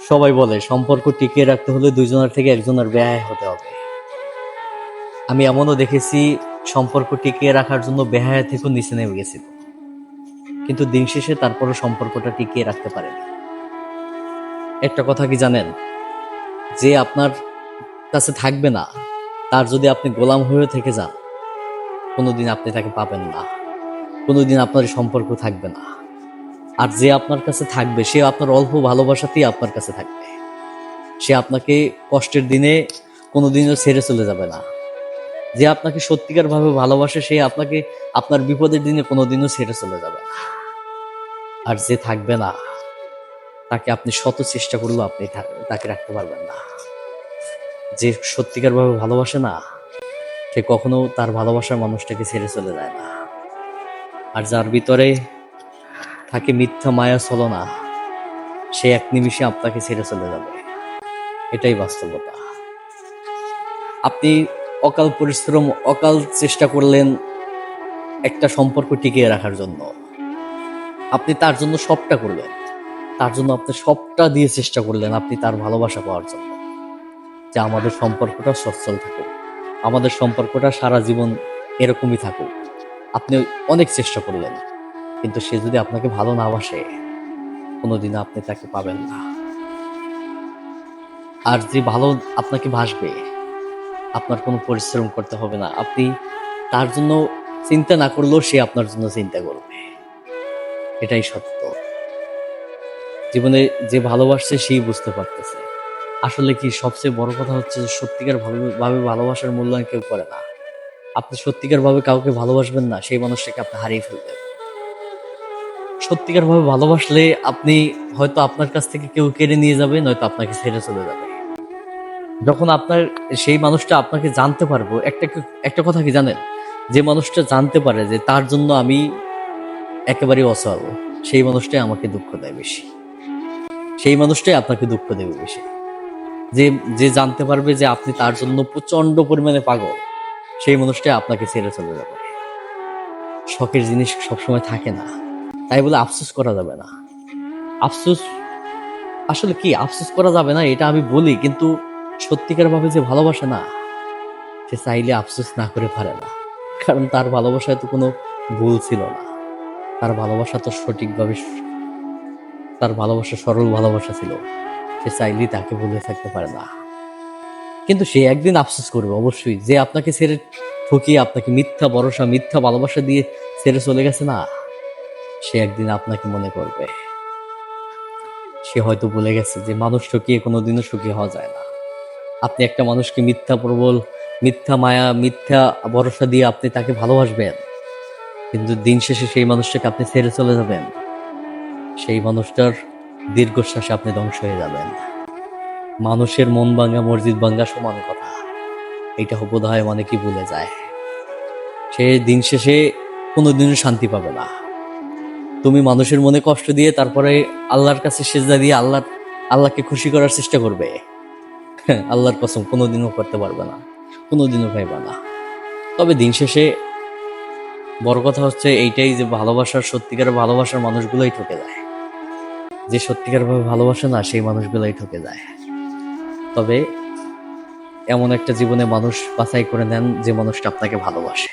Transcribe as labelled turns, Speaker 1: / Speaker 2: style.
Speaker 1: সবাই বলে, সম্পর্ক টিকিয়ে রাখতে হলে দুইজনের থেকে একজনের ব্যয় হতে হবে। আমি এমনও দেখেছি, সম্পর্ক টিকিয়ে রাখার জন্য বেহায়া থেকেও নিচে নেমে গেছিল। কিন্তু দিন শেষে তারপরে সম্পর্কটা টিকিয়ে রাখতে পারেনি। একটা কথা কি জানেন? যে আপনার কাছে থাকবে না, তার যদি আপনি গোলাম হয়ে থেকে যান, কোনোদিন আপনি তাকে পাবেন না। কোনোদিন আপনার সম্পর্ক থাকবে না। আর যে আপনার কাছে থাকবে, সে আপনার অল্প ভালোবাসাতেই আপনার কাছে থাকবে। সে আপনাকে কষ্টের দিনে কোনোদিনও ছেড়ে চলে যাবে না। যে আপনাকে সত্যিকার ভাবে ভালোবাসে, সে আপনাকে আপনার বিপদের দিনে কোনোদিনও ছেড়ে চলে যাবে না। আর যে থাকবে না, তাকে আপনি শত চেষ্টা করলেও আপনি তাকে রাখতে পারবেন না। যে সত্যিকার ভাবে ভালোবাসে না, সে কখনো তার ভালোবাসার মানুষটাকে ছেড়ে চলে যায় না। আর যার ভিতরে থাকে মিথ্যা মায়া ছলনা সে এক নিমিষে আপনাকে ছেড়ে চলে যাবে। এটাই বাস্তবতা। আপনি অকাল পরিশ্রম, অকাল চেষ্টা করলেন একটা সম্পর্ক টিকিয়ে রাখার জন্য। আপনি তার জন্য সবটা করলেন। তার জন্য আপনি সবটা দিয়ে চেষ্টা করলেন আপনি তার ভালোবাসা পাওয়ার জন্য। যে আমাদের সম্পর্কটা সচ্ছল থাকুক। আমাদের সম্পর্কটা সারা জীবন এরকমই থাকুক। আপনি অনেক চেষ্টা করলেন। কিন্তু সে যদি আপনাকে ভালো না বাসে কোনোদিন আপনি তাকে পাবেন না। আর যে ভালো আপনাকে ভাসবে আপনার কোনো পরিশ্রম করতে হবে না। আপনি তার জন্য চিন্তা না করলেও সে আপনার জন্য চিন্তা করবে। এটাই সত্য। জীবনে যে ভালোবাসছে, সেই বুঝতে পারতেছে। আসলে কি সবচেয়ে বড় কথা হচ্ছে যে সত্যিকার ভাবে- ভালোবাসার মূল্যায়ন কেউ করে না। আপনি সত্যিকার ভাবে কাউকে ভালোবাসবেন না, সেই মানুষটাকে আপনি হারিয়ে ফেলবেন। সত্যিকার ভাবে ভালোবাসলে আপনি হয়তো আপনার কাছ থেকে কেউ কেড়ে নিয়ে যাবে, নয়তো আপনাকে ছেড়ে চলে যাবে। যখন আপনার, সেই মানুষটা আপনাকে জানতে পারব, একটা একটা কথা কি জানেন? যে মানুষটা জানতে পারে যে তার জন্য আমি একেবারে অসল সেই মানুষটাই আমাকে দুঃখ দেয় বেশি। সেই মানুষটাই আপনাকে দুঃখ দেবে বেশি। যে যে জানতে পারবে যে আপনি তার জন্য প্রচণ্ড পরিমাণে পাগল, সেই মানুষটাই আপনাকে ছেড়ে চলে যাবে। শখের জিনিস সবসময় থাকে না। তাই বলে আফসোস করা যাবে না। আফসোস, আসলে কি আফসোস করা যাবে না এটা আমি বলি, কিন্তু সত্যিকার ভাবে যে ভালোবাসে না, সে চাইলে আফসোস না করে পারে না। কারণ তার ভালোবাসায় তো কোনো ভুল ছিল না। তার ভালোবাসা তো সঠিকভাবে তার ভালোবাসা সরল ভালোবাসা ছিল। সে চাইলেই তাকে ভুলে থাকতে পারে না। কিন্তু সে একদিন আফসোস করবে, অবশ্যই। যে আপনাকে ছেড়ে ঠকিয়ে, আপনাকে মিথ্যা ভরসা, মিথ্যা ভালোবাসা দিয়ে ছেড়ে চলে গেছে না সে একদিন আপনাকে মনে করবে। সে হয়তো বলে গেছে যে, মানুষ ঠকিয়ে কোনোদিনও সুখী হওয়া যায় না। আপনি একটা মানুষকে মিথ্যা প্রবল, মিথ্যা মায়া, মিথ্যা ভরসা দিয়ে আপনি তাকে ভালোবাসবেন। কিন্তু দিন শেষে সেই মানুষটাকে আপনি ছেড়ে চলে যাবেন। সেই মানুষটার দীর্ঘশ্বাসে আপনি ধ্বংস হয়ে যাবেন। মানুষের মন ভাঙ্গা মসজিদ ভাঙ্গা সমান কথা। এটা বোধ হয় অনেকেই ভুলে যায়। সে দিন শেষে কোনোদিনও শান্তি পাবে না। তুমি মানুষের মনে কষ্ট দিয়ে তারপরে আল্লাহর কাছে সেজদা দিয়ে আল্লাহ আল্লাহকে খুশি করার চেষ্টা করবে। হ্যাঁ, আল্লাহর কসম কোনোদিনও করতে পারবে না কোনোদিনও পাইবে না। তবে দিন শেষে বড় কথা হচ্ছে এইটাই যে ভালোবাসার সত্যিকার ভালোবাসার মানুষগুলোই ঠকে যায়। যে সত্যিকার ভাবে ভালোবাসে না সেই মানুষগুলোই ঠকে যায়। তবে এমন একটা জীবনে মানুষ বাছাই করে নেন যে মানুষটা আপনাকে ভালোবাসে।